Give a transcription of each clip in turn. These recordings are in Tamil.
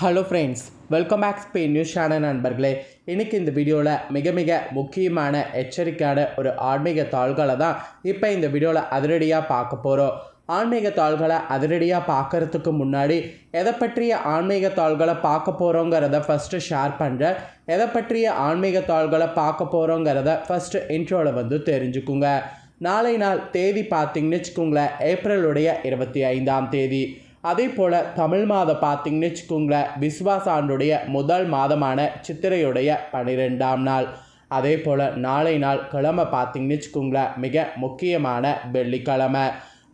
Hello friends welcome back Spain news channel நண்பர்களே. இன்றைக்கி இந்த வீடியோவில் மிக மிக முக்கியமான எச்சரிக்கையான ஒரு ஆன்மீக தாள்களை தான் இப்போ இந்த வீடியோவில் அதிரடியாக பார்க்க போகிறோம் ஆன்மீக தாள்களை அதிரடியாக பார்க்கறதுக்கு முன்னாடி எதை பற்றிய ஆன்மீக தாள்களை பார்க்க போகிறோங்கிறத ஃபஸ்ட்டு ஷேர் பண்ணுறேன் எதை பற்றிய ஆன்மீக தாள்களை பார்க்க போகிறோங்கிறத ஃபஸ்ட்டு இன்ட்ரோவில் வந்து தெரிஞ்சுக்குங்க. நாளை நாள் தேதி பார்த்தீங்கன்னு வச்சுக்கோங்களேன் ஏப்ரலுடைய இருபத்தி ஐந்தாம் தேதி. அதே போல் தமிழ் மாதம் பார்த்தீங்கன்னு வச்சுக்கோங்களேன் விஸ்வாச ஆண்டுடைய முதல் மாதமான சித்திரையுடைய பன்னிரெண்டாம் நாள். அதே போல் நாளை நாள் கிழமை பார்த்தீங்கன்னு வச்சுக்கோங்களேன் மிக முக்கியமான வெள்ளிக்கிழமை.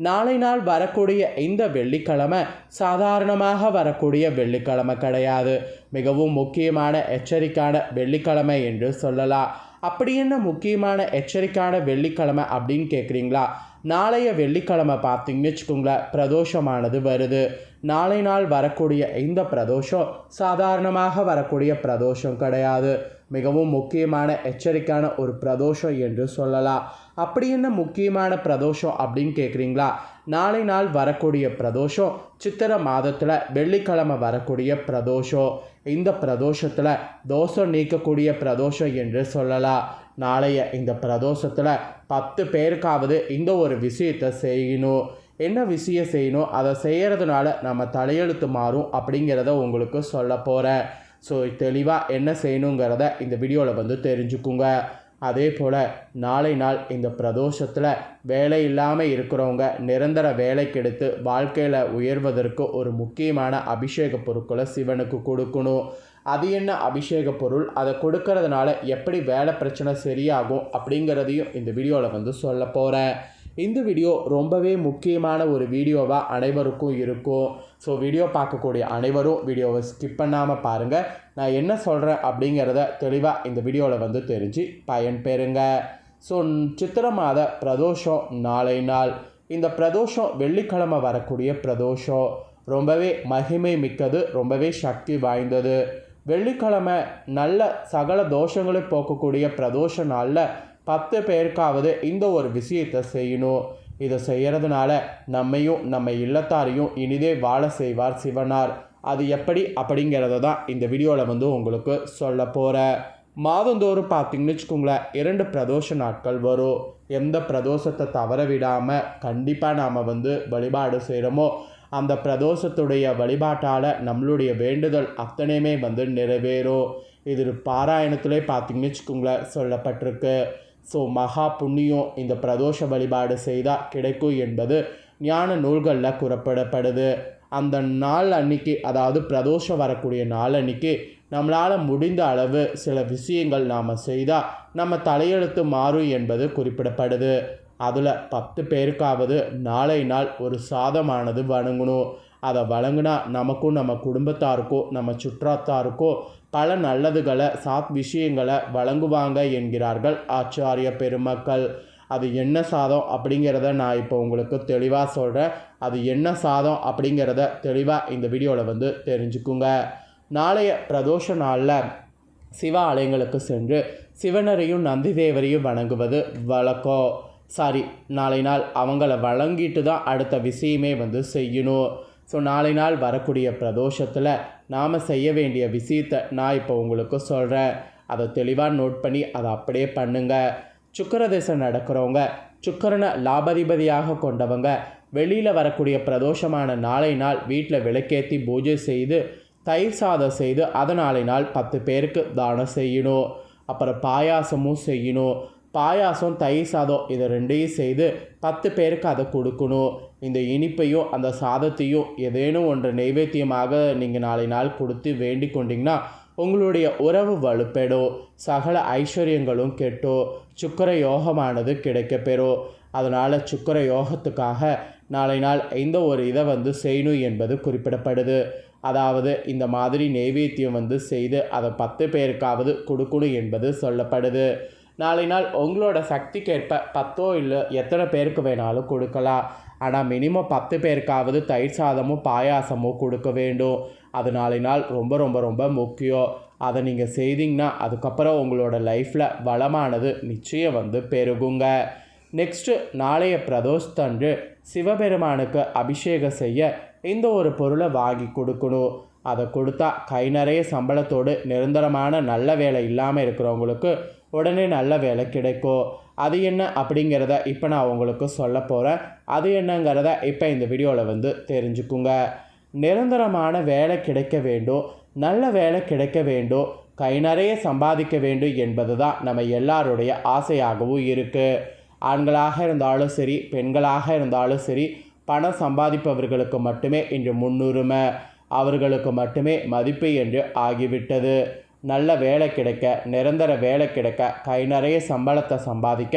நாளை நாள் வரக்கூடிய இந்த வெள்ளிக்கிழமை சாதாரணமாக வரக்கூடிய வெள்ளிக்கிழமை கிடையாது. மிகவும் முக்கியமான எச்சரிக்கான வெள்ளிக்கிழமை என்று சொல்லலாம். அப்படி என்ன முக்கியமான எச்சரிக்கான வெள்ளிக்கிழமை அப்படின்னு கேட்குறீங்களா நாளைய வெள்ளிக்கிழமை பார்த்தீங்கன்னு வச்சுக்கோங்களேன் பிரதோஷமானது வருது. நாளை நாள் வரக்கூடிய இந்த பிரதோஷம் சாதாரணமாக வரக்கூடிய பிரதோஷம் கிடையாது. மிகவும் முக்கியமான எச்சரிக்கையான ஒரு பிரதோஷம் என்று சொல்லலாம். அப்படி என்ன முக்கியமான பிரதோஷம் அப்படின்னு கேட்குறீங்களா? நாளை நாள் வரக்கூடிய பிரதோஷம் சித்திரை மாதத்தில் வெள்ளிக்கிழமை வரக்கூடிய பிரதோஷம். இந்த பிரதோஷத்தில் தோஷம் நீக்கக்கூடிய பிரதோஷம் என்று சொல்லலாம். நாளைய இந்த பிரதோஷத்தில் பத்து பேருக்காவது இந்த ஒரு விஷயத்தை செய்யணும். என்ன விஷயம் செய்யணும்? அதை செய்கிறதுனால நம்ம தலையெழுத்து மாறும் அப்படிங்கிறத உங்களுக்கு சொல்ல போகிறேன் ஸோ தெளிவாக என்ன செய்யணுங்கிறத இந்த வீடியோவில் வந்து தெரிஞ்சுக்குங்க. அதே போல் நாளை நாள் இந்த பிரதோஷத்தில் வேலை இல்லாமல் இருக்கிறவங்க நிரந்தர வேலை கெடுத்து வாழ்க்கையில் உயர்வதற்கு ஒரு முக்கியமான அபிஷேக பொருட்களை சிவனுக்கு கொடுக்கணும். அது என்ன அபிஷேக பொருள்? அதை கொடுக்கறதுனால எப்படி வேலை பிரச்சனை சரியாகும் அப்படிங்கிறதையும் இந்த வீடியோவில் வந்து சொல்ல போகிறேன் இந்த வீடியோ ரொம்பவே முக்கியமான ஒரு வீடியோவாக அனைவருக்கும் இருக்கும். ஸோ வீடியோ பார்க்கக்கூடிய அனைவரும் வீடியோவை ஸ்கிப் பண்ணாமல் பாருங்கள் நான் என்ன சொல்கிறேன் அப்படிங்கிறத தெளிவாக இந்த வீடியோவில் வந்து தெரிஞ்சு பயன்பெறுங்க ஸோ சித்திர மாத பிரதோஷம் நாளை நாள். இந்த பிரதோஷம் வெள்ளிக்கிழமை வரக்கூடிய பிரதோஷம். ரொம்பவே மகிமை மிக்கது ரொம்பவே சக்தி வாய்ந்தது. வெள்ளிக்கிழமை நல்ல சகல தோஷங்களை போக்கக்கூடிய பிரதோஷ நாளில் பத்து பேருக்காவது இந்த ஒரு விஷயத்தை செய்யணும். இதை செய்கிறதுனால நம்மையும் நம்ம இல்லத்தாரையும் இனிதே வாழ செய்வார் சிவனார். அது எப்படி? அப்படிங்கிறத தான் இந்த வீடியோவில் வந்து உங்களுக்கு சொல்ல போகிறேன் மாதந்தோறும் பார்த்தீங்கன்னு வச்சுக்கோங்களேன் இரண்டு பிரதோஷ நாட்கள் வரும். எந்த பிரதோஷத்தை தவற விடாமல் கண்டிப்பாக நாம் வந்து வழிபாடு செய்கிறோமோ அந்த பிரதோஷத்துடைய வழிபாட்டால் நம்மளுடைய வேண்டுதல் அத்தனையுமே வந்து நிறைவேறும். இது பாராயணத்திலே பார்த்தீங்கன்னு வச்சுக்கோங்களேன் சொல்லப்பட்டிருக்கு. ஸோ மகா புண்ணியம் இந்த பிரதோஷ வழிபாடு செய்தால் கிடைக்கும் என்பது ஞான நூல்களில் கூறப்படப்படுது. அந்த நாள் அன்னைக்கு அதாவது பிரதோஷம் வரக்கூடிய நாள் அன்னைக்கு நம்மளால் முடிந்த அளவு சில விஷயங்கள் நாம் செய்தால் நம்ம தலையெழுத்து மாறும் என்பது குறிப்பிடப்படுது. அதில் பத்து பேருக்காவது நாளை நாள் ஒரு சாதமானது வணங்கணும். அதை வழங்கினா நமக்கும் நம்ம குடும்பத்தாருக்கோ நம்ம சுற்றாத்தாருக்கோ பல நல்லதுகளை சாத் விஷயங்களை வழங்குவாங்க என்கிறார்கள் ஆச்சாரிய பெருமக்கள். அது என்ன சாதம் அப்படிங்கிறத நான் இப்போ உங்களுக்கு தெளிவாக சொல்கிறேன் அது என்ன சாதம் அப்படிங்கிறத தெளிவாக இந்த வீடியோவில் வந்து தெரிஞ்சுக்குங்க. நாளைய பிரதோஷ நாளில் சிவ ஆலயங்களுக்கு சென்று சிவனரையும் நந்தி தேவரையும் வணங்குவது வழக்கம். சாரி நாளை நாள் அவங்கள வழங்கிட்டு தான் அடுத்த விஷயமே வந்து செய்யணும். ஸோ நாளை நாள் வரக்கூடிய பிரதோஷத்தில் நாம் செய்ய வேண்டிய விஷயத்தை நான் இப்போ உங்களுக்கு சொல்கிறேன் அதை தெளிவாக நோட் பண்ணி அதை அப்படியே பண்ணுங்கள் சுக்கர தேசம் நடக்கிறவங்க சுக்கரனை லாபதிபதியாக கொண்டவங்க வெளியில் வரக்கூடிய பிரதோஷமான நாளை நாள் வீட்டில் விளக்கேற்றி பூஜை செய்து தயிர் சாதம் செய்து அதை நாளை நாள் பத்து பேருக்கு தானம் செய்யணும். அப்புறம் பாயாசமும் செய்யணும். பாயாசம் தயிர் சாதம் இதை ரெண்டையும் செய்து பத்து பேருக்கு அதை கொடுக்கணும். இந்த இனிப்பையும் அந்த சாதத்தையும் ஏதேனும் ஒன்று நைவேத்தியமாக நீங்கள் நாளை நாள் கொடுத்து வேண்டி கொண்டீங்கன்னா உங்களுடைய உறவு வலுப்பெடும் சகல ஐஸ்வர்யங்களும் கெட்டும். சுக்கர யோகமானது கிடைக்கப்பெறும் அதனால் சுக்கர யோகத்துக்காக நாளை நாள் எந்த ஒரு இதை வந்து செய்யணும் என்பது குறிப்பிடப்படுது. அதாவது இந்த மாதிரி நெய்வேத்தியம் வந்து செய்து அதை பத்து பேருக்காவது கொடுக்கணும் என்பது சொல்லப்படுது. நாளை நாள் உங்களோட சக்திக்கேற்ப பத்தோ இல்லை எத்தனை பேருக்கு வேணாலும் கொடுக்கலாம். ஆனால் மினிமம் பத்து பேருக்காவது தயிர் சாதமும் பாயாசமும் கொடுக்க வேண்டும். அது நாளை நாள் ரொம்ப ரொம்ப ரொம்ப முக்கியம். அதை நீங்கள் செய்தீங்கன்னா அதுக்கப்புறம் உங்களோட லைஃப்பில் வளமானது நிச்சயம் வந்து பெருகுங்க. நெக்ஸ்ட்டு நாளைய பிரதோஷத்தன்று சிவபெருமானுக்கு அபிஷேகம் செய்ய இந்த ஒரு பொருளை வாங்கி கொடுக்கணும். அதை கொடுத்தா கை நிறைய சம்பளத்தோடு நிரந்தரமான நல்ல வேலை இல்லாமல் இருக்கிறவங்களுக்கு உடனே நல்ல வேலை கிடைக்கும். அது என்ன அப்படிங்கிறத இப்போ நான் உங்களுக்கு சொல்ல போகிறேன் அது என்னங்கிறத இப்போ இந்த வீடியோவில் வந்து தெரிஞ்சுக்குங்க. நிரந்தரமான வேலை கிடைக்க வேண்டும். நல்ல வேலை கிடைக்க வேண்டும். கை நிறைய சம்பாதிக்க வேண்டும் என்பது தான் நம்ம எல்லாருடைய ஆசையாகவும் இருக்குது ஆண்களாக இருந்தாலும் சரி பெண்களாக இருந்தாலும் சரி பணம் சம்பாதிப்பவர்களுக்கு மட்டுமே இன்று முன்னுரிமை அவர்களுக்கு மட்டுமே மதிப்பு என்று ஆகிவிட்டது. நல்ல வேலை கிடைக்க நிரந்தர வேலை கிடைக்க கை நிறைய சம்பளத்தை சம்பாதிக்க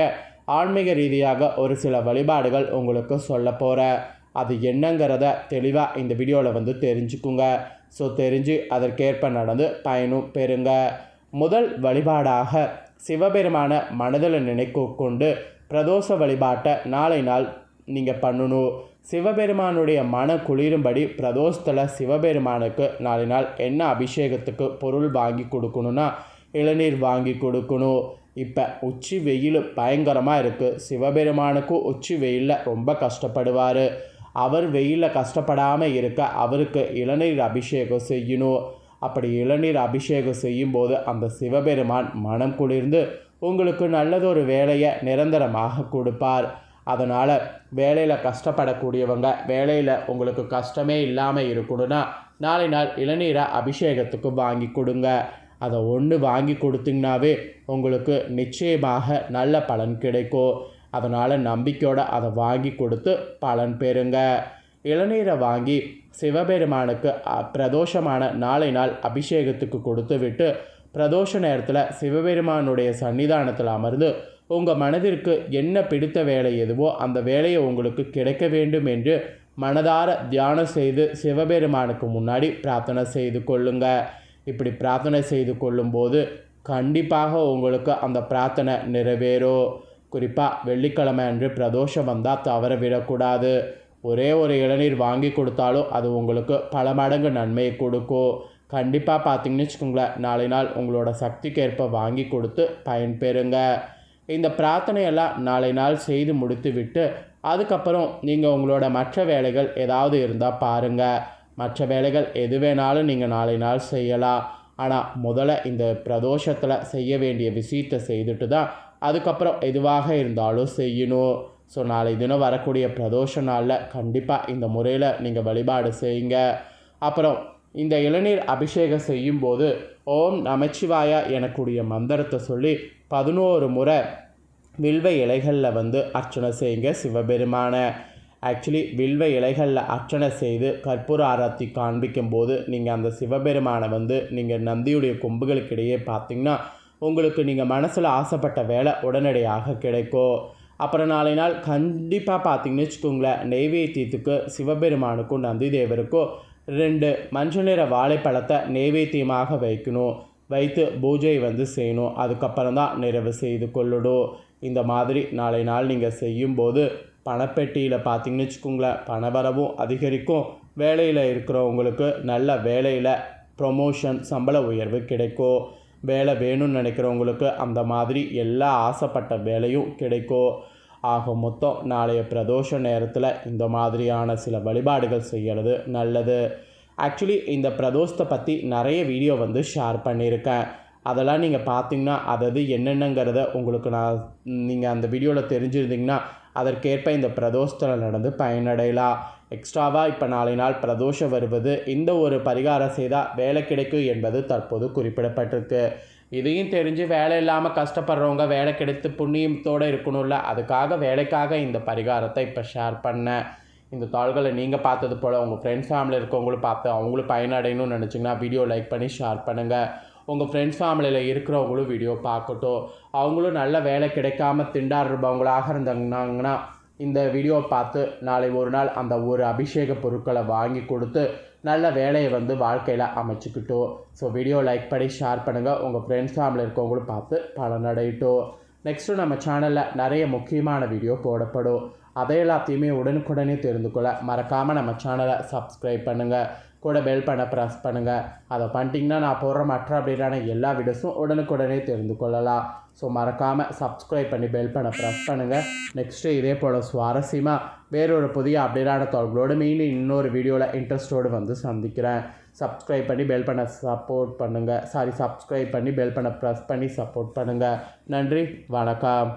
ஆன்மீக ரீதியாக ஒரு சில வழிபாடுகள் உங்களுக்கு சொல்ல போகிறேன் அது என்னங்கிறத தெளிவாக இந்த வீடியோவில் வந்து தெரிஞ்சுக்குங்க. ஸோ தெரிஞ்சு அதற்கேற்ப நடந்து பயனும் பெறுங்க. முதல் வழிபாடாக சிவபெருமான மனதில் நினைக்க கொண்டு பிரதோஷ வழிபாட்டை நாளை நாள் நீங்கள் பண்ணணும். சிவபெருமானுடைய மன குளிரும்படி பிரதோஷத்தில் சிவபெருமானுக்கு நாளை நாள் என்ன அபிஷேகத்துக்கு பொருள் வாங்கி கொடுக்கணுன்னா இளநீர் வாங்கி கொடுக்கணும். இப்போ உச்சி வெயில் பயங்கரமாக இருக்குது சிவபெருமானுக்கும் உச்சி வெயிலில் ரொம்ப கஷ்டப்படுவார். அவர் வெயிலில் கஷ்டப்படாமல் இருக்க அவருக்கு இளநீர் அபிஷேகம் செய்யணும். அப்படி இளநீர் அபிஷேகம் செய்யும்போது அந்த சிவபெருமான் மனம் குளிர்ந்து உங்களுக்கு நல்லதொரு வேலையை நிரந்தரமாக கொடுப்பார். அதனால் வேலையில் கஷ்டப்படக்கூடியவங்க வேலையில் உங்களுக்கு கஷ்டமே இல்லாமல் இருக்கணும்னா நாளை நாள் இளநீரை அபிஷேகத்துக்கு வாங்கி கொடுங்க. அதை ஒன்று வாங்கி கொடுத்தீங்கனாவே உங்களுக்கு நிச்சயமாக நல்ல பலன் கிடைக்கும். அதனால் நம்பிக்கையோடு அதை வாங்கி கொடுத்து பலன் பெறுங்க. இளநீரை வாங்கி சிவபெருமானுக்கு பிரதோஷமான நாளை நாள் அபிஷேகத்துக்கு கொடுத்து விட்டு பிரதோஷ நேரத்தில் சிவபெருமானுடைய சன்னிதானத்தில் அமர்ந்து உங்கள் மனதிற்கு என்ன பிடித்த வேலை எதுவோ அந்த வேலையை உங்களுக்கு கிடைக்க வேண்டும் என்று மனதார தியானம் செய்து சிவபெருமானுக்கு முன்னாடி பிரார்த்தனை செய்து கொள்ளுங்க. இப்படி பிரார்த்தனை செய்து கொள்ளும்போது கண்டிப்பாக உங்களுக்கு அந்த பிரார்த்தனை நிறைவேறும். குறிப்பாக வெள்ளிக்கிழமை அன்று பிரதோஷம் வந்தால் தவற விடக்கூடாது. ஒரே ஒரு இளநீர் வாங்கி கொடுத்தாலும் அது உங்களுக்கு பல மடங்கு நன்மையை கொடுக்கும். கண்டிப்பாக பார்த்தீங்கன்னு வச்சுக்கோங்களேன் நாளை நாள் உங்களோட சக்திக்கு ஏற்ப வாங்கி கொடுத்து பயன்பெறுங்க. இந்த பிரார்த்தனையெல்லாம் நாளை நாள் செய்து முடித்து விட்டு அதுக்கப்புறம் நீங்கள் உங்களோட மற்ற வேலைகள் ஏதாவது இருந்தால் பாருங்கள் மற்ற வேலைகள் எது வேணாலும் நீங்கள் நாளை நாள் செய்யலாம். ஆனால் முதல்ல இந்த பிரதோஷத்தில் செய்ய வேண்டிய விஷயத்தை செய்துட்டு தான் அதுக்கப்புறம் எதுவாக இருந்தாலும் செய்யணும். ஸோ நாளை தினம் வரக்கூடிய பிரதோஷ நாளில் கண்டிப்பாக இந்த முறையில் நீங்கள் வழிபாடு செய்யுங்க. அப்புறம் இந்த இளநீர் அபிஷேகம் செய்யும்போது ஓம் நமச்சிவாயா எனக்கூடிய மந்திரத்தை சொல்லி பதினோரு முறை வில்வ இலைகளில் வந்து அர்ச்சனை செய்யுங்க சிவபெருமான. ஆக்சுவலி வில்வ இலைகளில் அர்ச்சனை செய்து கற்பூர ஆராத்தி காண்பிக்கும் போது நீங்கள் அந்த சிவபெருமானை வந்து நீங்கள் நந்தியுடைய கொம்புகளுக்கிடையே பார்த்தீங்கன்னா உங்களுக்கு நீங்கள் மனசில் ஆசைப்பட்ட வேலை உடனடியாக கிடைக்கும். அப்புறம் நாளை நாள் கண்டிப்பாக பார்த்தீங்கன்னு வச்சுக்கோங்களேன் நெய்வேத்தியத்துக்கு சிவபெருமானுக்கும் நந்தி தேவருக்கும் ரெண்டு மஞ்சள் நிற வாழைப்பழத்தை நெய்வேத்தியமாக வைக்கணும். வைத்து பூஜை வந்து செய்யணும். அதுக்கப்புறம் தான் நிறைவு செய்து கொள்ளணும். இந்த மாதிரி நாளை நாள் நீங்கள் செய்யும்போது பணப்பெட்டியில் பார்த்தீங்கன்னு வச்சுக்கோங்களேன் பணவரவும் அதிகரிக்கும். வேலையில் இருக்கிறவங்களுக்கு நல்ல வேலையில் ப்ரொமோஷன் சம்பள உயர்வு கிடைக்கும். வேலை வேணும்னு நினைக்கிறவங்களுக்கு அந்த மாதிரி எல்லா ஆசைப்பட்ட வேலையும் கிடைக்கும். ஆக மொத்தம் நாளைய பிரதோஷ நேரத்தில் இந்த மாதிரியான சில வழிபாடுகள் செய்கிறது நல்லது. ஆக்சுவலி இந்த பிரதோஷத்தை பற்றி நிறைய வீடியோ வந்து ஷேர் பண்ணியிருக்கேன் அதெல்லாம் நீங்கள் பார்த்தீங்கன்னா அதது என்னென்னங்கிறத உங்களுக்கு நான் நீங்கள் அந்த வீடியோவில் தெரிஞ்சிருந்தீங்கன்னா அதற்கேற்ப இந்த பிரதோஷத்தில் நடந்து பயனடையலாம். எக்ஸ்ட்ராவாக இப்போ நாளை நாள் பிரதோஷம் வருவது இந்த ஒரு பரிகாரம் செய்தால் வேலை கிடைக்கும் என்பது தற்போது குறிப்பிடப்பட்டிருக்கு. இதையும் தெரிஞ்சு வேலை இல்லாமல் கஷ்டப்படுறவங்க வேலை கிடைத்து புண்ணியத்தோடு இருக்கணும்ல. அதுக்காக வேலைக்காக இந்த பரிகாரத்தை இப்போ ஷேர் பண்ணேன். இந்த தாள்களை நீங்கள் பார்த்தது போல் உங்கள் ஃப்ரெண்ட்ஸ் ஃபேமிலியில் இருக்கவங்களும் பார்த்து அவங்களும் பயனடையணும்னு நினச்சிங்கன்னா வீடியோ லைக் பண்ணி ஷேர் பண்ணுங்கள் உங்கள் ஃப்ரெண்ட்ஸ் ஃபேமிலியில் இருக்கிறவங்களும் வீடியோ பார்க்கட்டும். அவங்களும் நல்ல வேலை கிடைக்காம திண்டாடுறவங்களாக இருந்தாங்கன்னா இந்த வீடியோ பார்த்து நாளை ஒரு நாள் அந்த ஒரு அபிஷேக பொருட்களை வாங்கி கொடுத்து நல்ல வேலையை வந்து வாழ்க்கையில் அமைச்சுக்கிட்டோம் ஸோ வீடியோ லைக் பண்ணி ஷேர் பண்ணுங்கள் உங்கள் ஃப்ரெண்ட்ஸ் ஃபேமிலி இருக்கவங்களும் பார்த்து பலனடையட்டும் நெக்ஸ்ட்டு நம்ம சேனலில் நிறைய முக்கியமான வீடியோ போடப்படும். அதை எல்லாத்தையுமே உடனுக்குடனே தெரிந்து கொள்ள மறக்காமல் நம்ம சேனலை சப்ஸ்கிரைப் பண்ணுங்கள் கூட பெல் பண்ண ப்ரெஸ் பண்ணுங்கள் அதை பண்ணிட்டீங்கன்னா நான் போடுற மற்ற அப்டேட்டான எல்லா வீடியோஸும் உடனுக்குடனே தெரிந்து கொள்ளலாம். ஸோ மறக்காமல் சப்ஸ்கிரைப் பண்ணி பெல் பண்ண ப்ரெஸ் பண்ணுங்கள் நெக்ஸ்ட்டு இதே போல் சுவாரஸ்யமாக வேறொரு புதிய அப்டேட்டான தொடர்களோடு மீண்டும் இன்னொரு வீடியோவில் இன்ட்ரெஸ்ட்டோடு வந்து சந்திக்கிறேன். சப்ஸ்கிரைப் பண்ணி பெல் பண்ண சப்போர்ட் பண்ணுங்கள் சாரி சப்ஸ்கிரைப் பண்ணி பெல் பண்ண ப்ரெஸ் பண்ணி சப்போர்ட் பண்ணுங்கள் நன்றி வணக்கம்.